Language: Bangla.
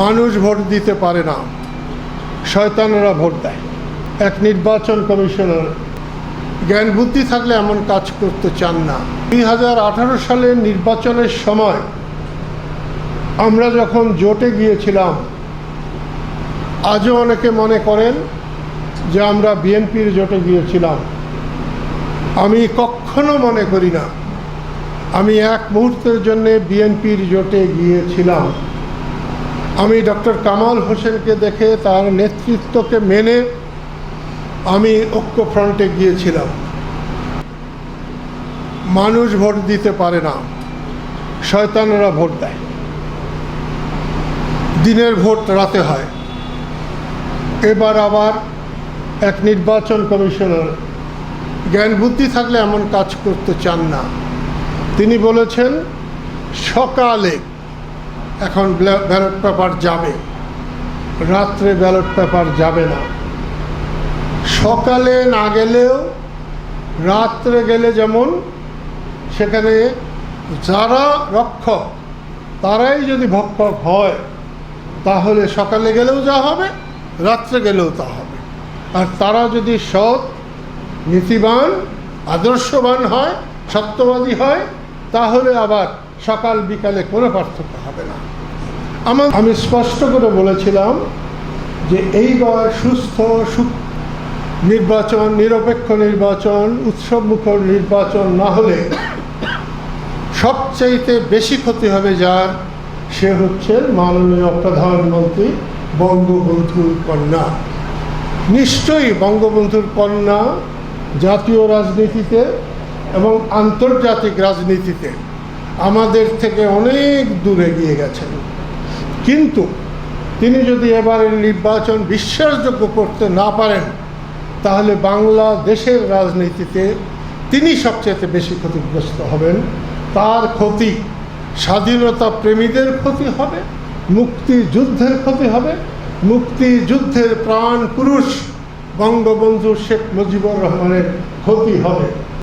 মানুষ ভোট দিতে পারে না, শয়তানেরা ভোট দেয়। এক নির্বাচন কমিশনার জ্ঞান বুদ্ধি থাকলে এমন কাজ করতে চান না। দুই হাজার সালের নির্বাচনের সময় আমরা যখন জোটে গিয়েছিলাম, আজও অনেকে মনে করেন যে আমরা বিএনপির জোটে গিয়েছিলাম। আমি কখনো মনে করি না, আমি এক মুহূর্তের জন্যে বিএনপির জোটে গিয়েছিলাম। আমি ডক্টর কামাল হোসেনকে দেখে তার নেতৃত্বকে মেনে আমি ঐক্য ফ্রন্টে গিয়েছিলাম। মানুষ ভোট দিতে পারে না, শয়তানেরা ভোট দেয়। দিনের ভোট রাতে হয়। এবার আবার এক নির্বাচন কমিশনার জ্ঞান বুদ্ধি থাকলে এমন কাজ করতে চান না। তিনি বলেছেন, সকালে এখন ব্যালট পেপার যাবে। রাত্রে ব্যালট পেপার যাবে না। সকালে না গেলেও রাত্রে গেলে যেমন সেখানে যারা রক্ষক, তারাই যদি ভক্ষক হয়, তাহলে সকালে গেলেও যা হবে, রাত্রে গেলেও তা হবে। আর তারা যদি সৎ, নীতিবান, আদর্শবান হয়, সত্যবাদী হয়, তাহলে আবার সকাল বিকালে কোনো পার্থক্য হবে না। আমার আমি স্পষ্ট করে বলেছিলাম যে এইবার সুস্থ নির্বাচন, নিরপেক্ষ নির্বাচন উৎসবমুখর নির্বাচন না হলে সবচাইতে বেশি ক্ষতি হবে যার, সে হচ্ছেন মাননীয় প্রধানমন্ত্রী বঙ্গবন্ধুর কন্যা। নিশ্চয়ই বঙ্গবন্ধুর কন্যা জাতীয় রাজনীতিতে এবং আন্তর্জাতিক রাজনীতিতে আমাদের থেকে অনেক দূরে গিয়ে গেছেন। কিন্তু তিনি যদি এবারের নির্বাচন বিশ্বাসযোগ্য করতে না পারেন, তাহলে বাংলাদেশের রাজনীতিতে তিনি সবচেয়ে বেশি ক্ষতিগ্রস্ত হবেন। তার ক্ষতি স্বাধীনতা প্রেমীদের ক্ষতি হবে, মুক্তিযুদ্ধের ক্ষতি হবে। মুক্তিযুদ্ধের প্রাণ পুরুষ বঙ্গবন্ধু শেখ মুজিবুর রহমানের ক্ষতি হবে।